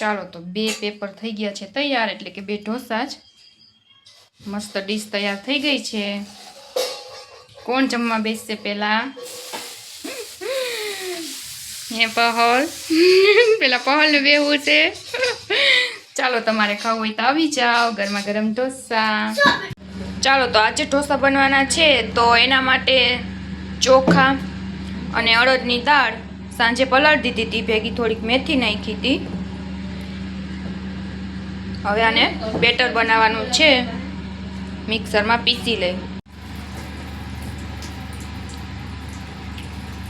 ચાલો તો બે પેપર થઈ ગયા છે તૈયાર, એટલે કે બે ઢોસા જ. મસ્ત ડીશ તૈયાર થઈ ગઈ છે. કોણ જમવા બેસશે પહેલા? હે, પહલ. પેલા પહોલ બેવું છે. ચાલો, તમારે ખાવું હોય તો આવી જાઓ. ગરમા ગરમ ઢોસા. ચાલો, તો આજે ઢોસા બનવાના છે, તો એના માટે ચોખા અને અડદની દાળ સાંજે પલાળી દીધી હતી. ભેગી થોડીક મેથી નાખી હતી. હવે આને બેટર બનાવવાનું છે. મિક્સરમાં પીસી લઈ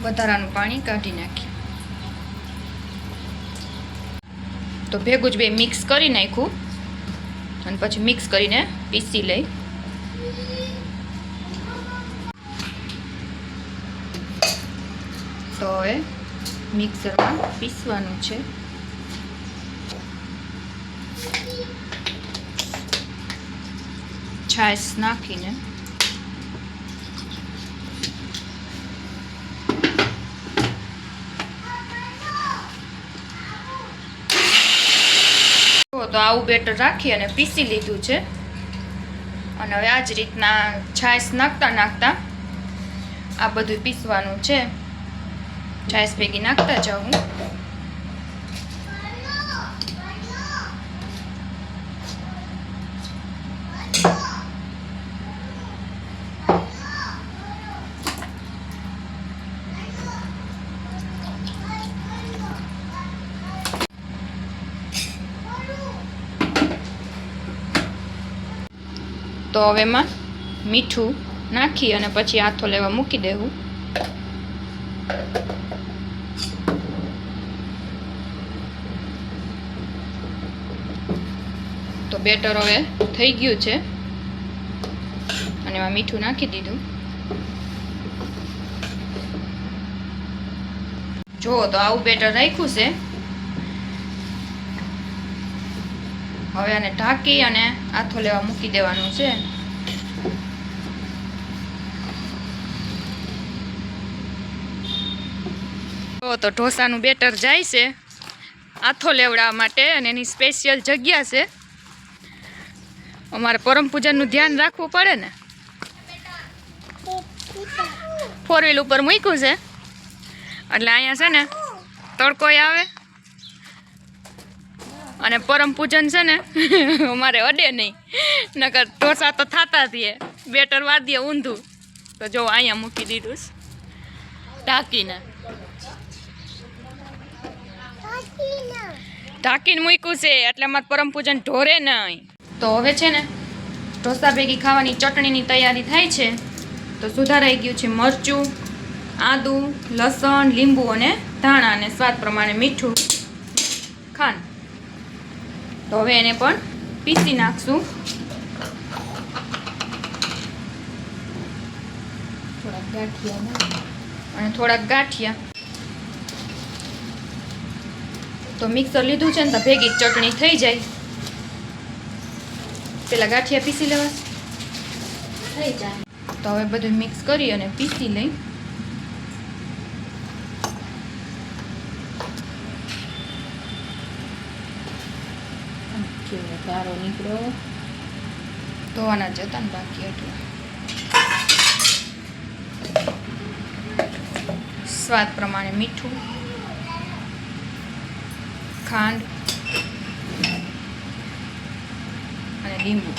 વધારાનું પાણી કાઢી નાખી. તો ભેગું જ બે મિક્સ કરી નાખ્યું. અને પછી મિક્સ કરીને પીસી લઈ. તો હવે મિક્સરમાં પીસવાનું છે. છાશ નાખીને તો આવું બેટર રાખી અને પીસી લીધું છે. અને હવે આ જ રીતના છાશ નાખતા નાખતા આ બધું પીસવાનું છે. છાશ ભેગી નાખતા જાઉં તો હવે એમાં મીઠું નાખી અને પછી આથો લેવા મૂકી દેવું. તો બેટર હવે થઈ ગયું છે. અને એમાં મીઠું નાખી દીધું. જુઓ તો આવું બેટર રાખ્યું છે. હવે આને ઢાંકી અને આથો લેવા મૂકી દેવાનું છે. તો ઢોસાનું બેટર જાય છે. આથો લેવડાવવા માટે અને એની સ્પેશિયલ જગ્યા છે. અમારે પરમ પૂજનનું ધ્યાન રાખવું પડે ને. ફોર વ્હીલ ઉપર મૂક્યું છે. એટલે અહીંયા છે ને તડકોય આવે. અને પરમ પૂજન છે ને, અમારે અડે નહીં. નકર ઢોસા તો થતા થઈએ બેટર વાદીએ ઊંધું. તો જો અહીંયા મૂકી દીધું છે. ઢાંકીને. ઢાંકીને મૂક્યું છે, એટલે અમારે પરમ પૂજન ઢોરે નહીં. તો હવે છે ને, ઢોસા ભેગી ખાવાની ચટણીની તૈયારી થાય છે. તો સુધારાઈ ગયું છે મરચું, આદું, લસણ, લીંબુ અને ધાણા અને સ્વાદ પ્રમાણે મીઠું. ખાંડ. તો હવે એને પણ પીસી નાખશું. થોડાક ગાંઠિયા અને થોડાક ગાંઠિયા. તો મિક્સર લીધું છે ને તો ભેગી ચટણી થઈ જાય. પેલા ગાંઠિયા પીસી લેવા થઈ જાય. તો હવે બધું મિક્સ કરી અને પીસી લઈ. કેવો ગારો નીકળ્યો ધોવાના જતા ને બાકી એટલે. સ્વાદ પ્રમાણે મીઠું, ખાંડ અને લીંબુ.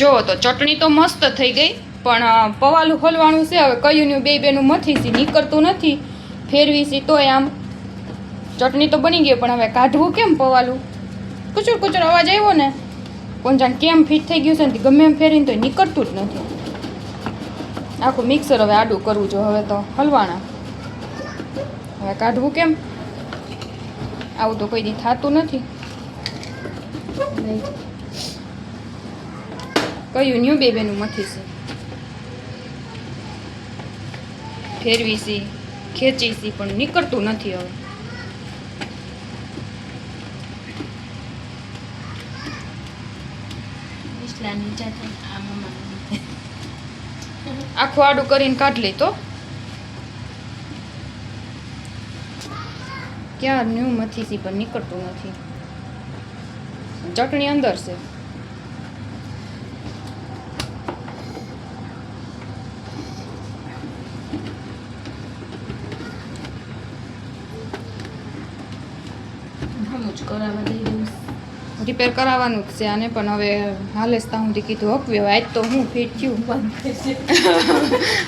જો તો ચટણી તો મસ્ત થઈ ગઈ, પણ પવાલું ખોલવાનું છે, હવે કયું બે બેનું મથી સી નીકળતું નથી. ફેરવી છે તોય આમ ચટણી તો બની ગઈ, પણ હવે કાઢવું કેમ પવાલું? કુચુર કુચુર અવાજ આવ્યો ને, કોણ જાણ કેમ ફિટ થઈ ગયું છે ને, ગમે એમ ફેરીને તો નીકળતું જ નથી. આખું મિક્સર હવે આડું કરવું જો હવે તો હલવાણા હવે કાઢવું કેમ? આવું તો કોઈ દી થતું નથી. કયું ન્યુ બેબીનું મથી છે? ફેરવી સી ખેંચી સી પણ નીકળતું નથી હવે વિસલા નીચા થાય આમાં આખું આડું કરીને કાઢ લઈ તો. ક્યાં ન્યૂ મથીસી પણ નીકળતું નથી. ચટણી અંદર છે હમ જ કરાવવા દઈ દઉં રિપેર કરાવવાનું જ છે આને, પણ હવે હાલે સુધી કીધું હકવી હવે આજ તો હું ફિટ થયું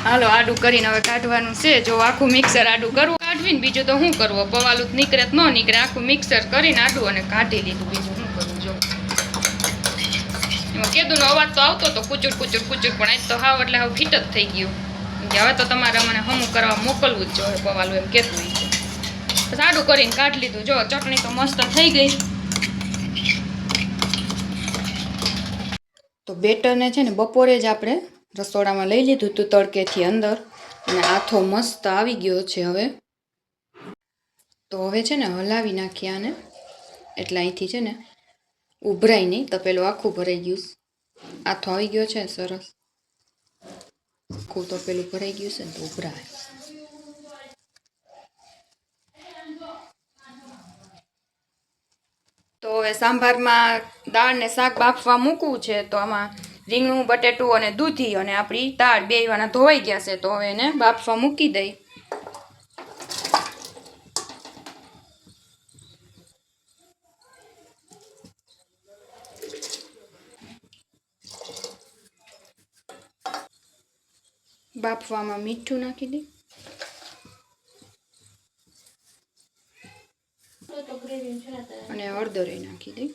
હાલો, આડું કરીને હવે કાઢવાનું છે. જો આખું મિક્સર આડું કરવું કાઢવીને બીજું તો શું કરવો પવાલું નીકળે ન નીકળે. આખું મિક્સર કરીને આડું અને કાઢી લીધું બીજું શું કરવું જો. એમાં કેદુનો અવાજ તો આવતો તો કુચુર કુચુર કુચુર, પણ આજ તો હાવ, એટલે હાવ ફિટ જ થઈ ગયું. હવે તો તમારે મને હમું કરવા મોકલવું જ જોઈએ પવાલું એમ કહેતું હોય છે. કરીને કાઢી લીધું. જો, ચટણી તો મસ્ત થઈ ગઈ. તો બેટરને છે ને બપોરે જ આપણે રસોડામાં લઈ લીધું હતું તડકેથી અંદર. અને આથો મસ્ત આવી ગયો છે હવે. તો હવે છે ને હલાવી નાખીએ આને. એટલે અહીંથી છે ને ઉભરાય નહીં તો પેલું આખું ભરાઈ ગયું આથો આવી ગયો છે સરસ. આખું તો પેલું ભરાઈ ગયું છે ને તો ઉભરાય. હવે સાંભારમાં દાળ ને શાક બાફવા મૂકવું છે, તો આમાં રીંગણું, બટેટું અને દૂધી અને આપણી દાળ બે વાના ધોવાઈ ગયા છે, તો હવે એને બાફવા મૂકી દઈ. બાફવામાં મીઠું નાખી દઈ. તો અડધો રહી અને નાખી દઈ.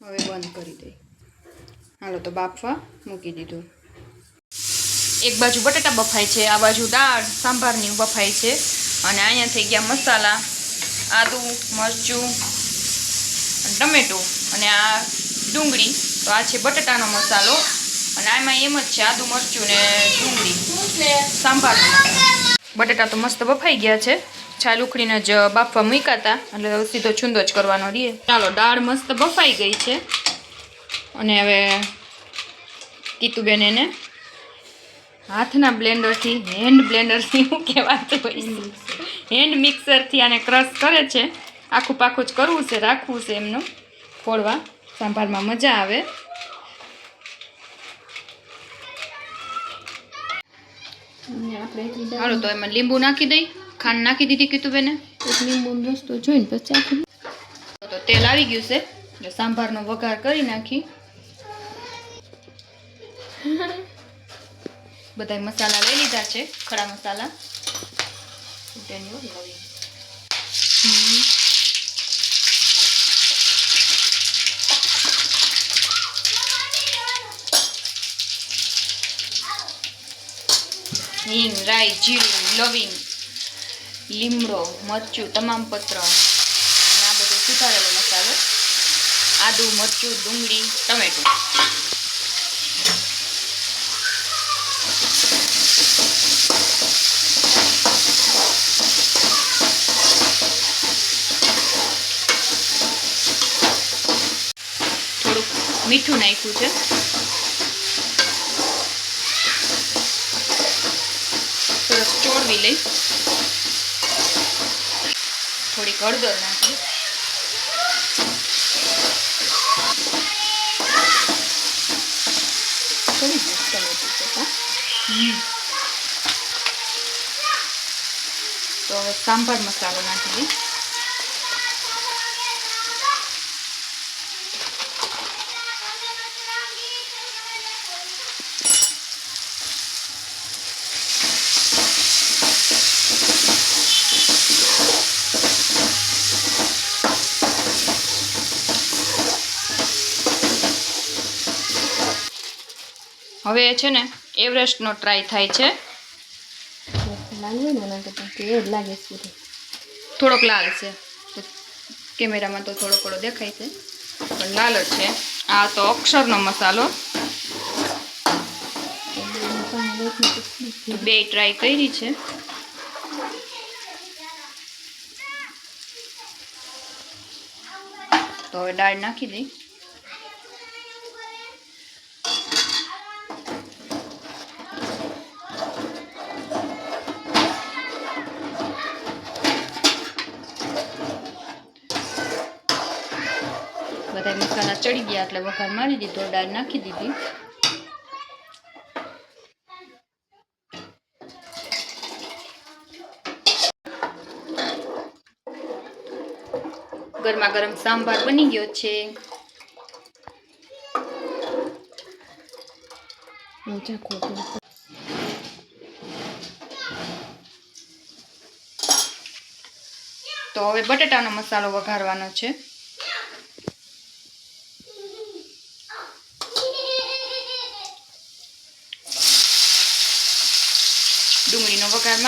હવે બંધ કરી દઈ. હાલો તો બાફવા મૂકી દીધું. એક બાજુ બટાટા બફાય છે આ બાજુ દાળ સાંભારની બફાય છે. અને અહીંયા થઈ ગયા મસાલા આદુ મરચું ટમેટું. અને આ ડુંગળી. તો આ છે બટાટાનો મસાલો. અને આમાં એમ જ છે આદુ મરચું ને ડુંગળી. સાંભારનો મસાલો. બટાટા તો મસ્ત બફાઈ ગયા છે. છાલ ઉખડીને જ બાફવા મૂક્યા હતા એટલે સીધો છૂંદો જ કરવાનો રહીએ ચાલો દાળ મસ્ત બફાઈ ગઈ છે. અને હવે કીતુબેન એને હાથના બ્લેન્ડરથી હેન્ડ બ્લેન્ડરથી હું કહેવાતું હોય હેન્ડ મિક્સરથી આને ક્રશ કરે છે. આખું પાખું જ કરવું છે રાખવું છે એમનું. ફોડવા સાંભારમાં મજા આવે. હાલો તો એમાં લીંબુ નાખી દઈ. ખાંડ નાખી દીધી કીધું એક લીંબુનો રસ્તો જોઈને પછી આખી તો તેલ આવી ગયું છે. એટલે સાંભારનો વઘાર કરી નાખી. બધા મસાલા લઈ લીધા છે. ખડા મસાલા. હિંગ, રાઈ, જીરું, લવિંગ, લીમડો, મરચું, તમામ પત્ર. આ બધો સુધારેલો મસાલો. આદુ, મરચું, ડુંગળી, ટમેટું. થોડુંક મીઠું નાખ્યું છે. ચોળવી લઈ થોડીક હળદર નાખી. થોડી જ ટમેટું તો હવે સાંભાર મસાલો નાખી દઈ હવે છે ને એવરેસ્ટનો ટ્રાય થાય છે. થોડોક લાલ છે. કેમેરામાં તો થોડો થોડો દેખાય છે. પણ લાલ જ છે. આ તો અક્ષરનો મસાલો. બે ટ્રાય કરી છે. તો હવે દાળ નાખી દઈ. ચડી ગયા એટલે વઘાર મારી દીધો દાળ નાખી દીધી. ગરમા ગરમ સાંભાર બની ગયો છે. તો હવે બટેટાનો મસાલો વઘારવાનો છે.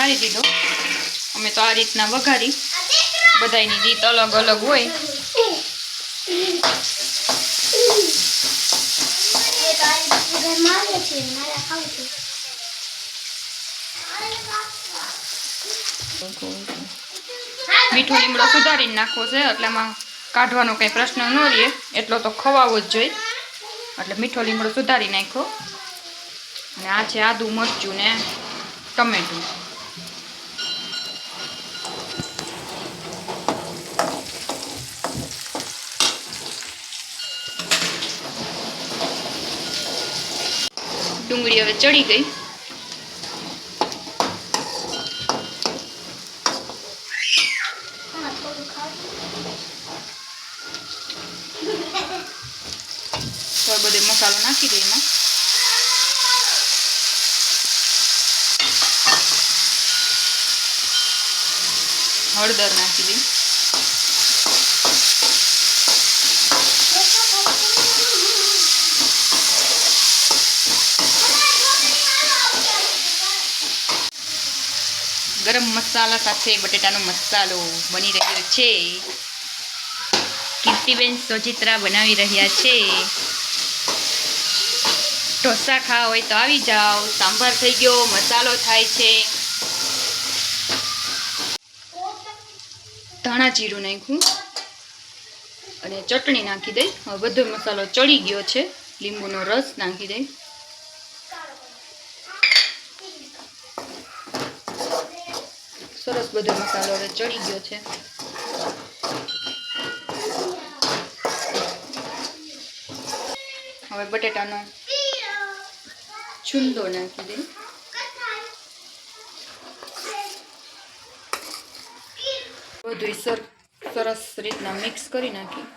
વઘાર દીધો. અમે તો આ રીતના વઘારી. બધાયની રીત અલગ અલગ હોય. મીઠો લીમડો સુધારીને નાખવો છે, એટલે એમાં કાઢવાનો કંઈ પ્રશ્ન ન રહે. એટલો તો ખવાવો જ જોઈએ. એટલે મીઠો લીમડો સુધારી નાખ્યો. અને આ છે આદુ મરચું ને ટમેટું. ડુંગળી હવે ચડી ગઈ. તો બધો મસાલો નાખી દઈએ એમાં. હળદર નાખી દઈએ. ગરમ મસાલા સાથે બટેટાનો મસાલો બની રહ્યો છે. કીર્તિબેન સોજિત્રા બનાવી રહ્યા છે. ઢોસા ખાવા હોય તો આવી જાઓ. સાંભાર થઈ ગયો, મસાલો થાય છે. ધાણા જીરું નાખ્યું. અને ચટણી નાખી દઈ. બધો મસાલો ચડી ગયો છે. લીંબુનો રસ નાખી દઈ. સરસ બધો મસાલો હવે ચડી ગયો છે. હવે બટેટાનો છુંદો નાખી દઈ. બધું સર, સરસ રીતના મિક્સ કરી નાખી.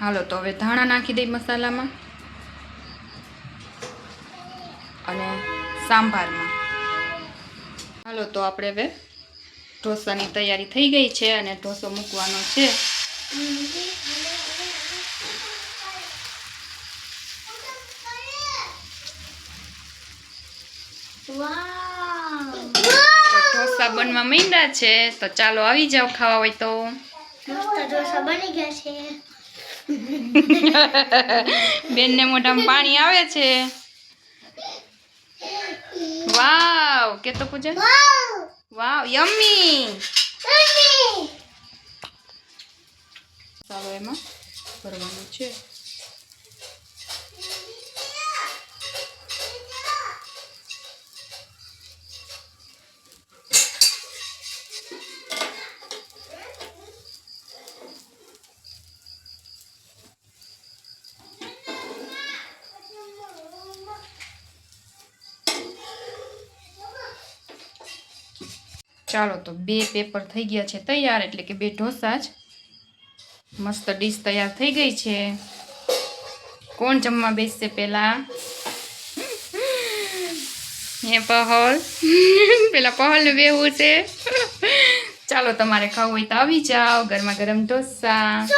હાલો તો હવે ધાણા નાખી દઈ મસાલામાં. અને સાંભારમાં. હાલો તો આપણે હવે ઢોસાની તૈયારી થઈ ગઈ છે અને ઢોસો મૂકવાનો છે. ઢોસા બનવા માંડ્યા છે તો ચાલો આવી જાઓ ખાવા હોય તો. બની ગયા છે. બેનને મોઢામાં પાણી આવે છે વાવ કે તો પૂજા વાવ યમ્મી. ચાલો એમાં ભરવાનું છે. ચાલો તો બે પેપર થઈ ગયા છે તૈયાર, એટલે કે બે ઢોસા જ. મસ્ત ડીશ તૈયાર થઈ ગઈ છે. કોણ જમવા બેસશે પહેલાં? હે, પહલ. પેલા પહલને બેવું છે. ચાલો, તમારે ખાવું હોય તો આવી જાઓ. ગરમા ગરમ ઢોસા.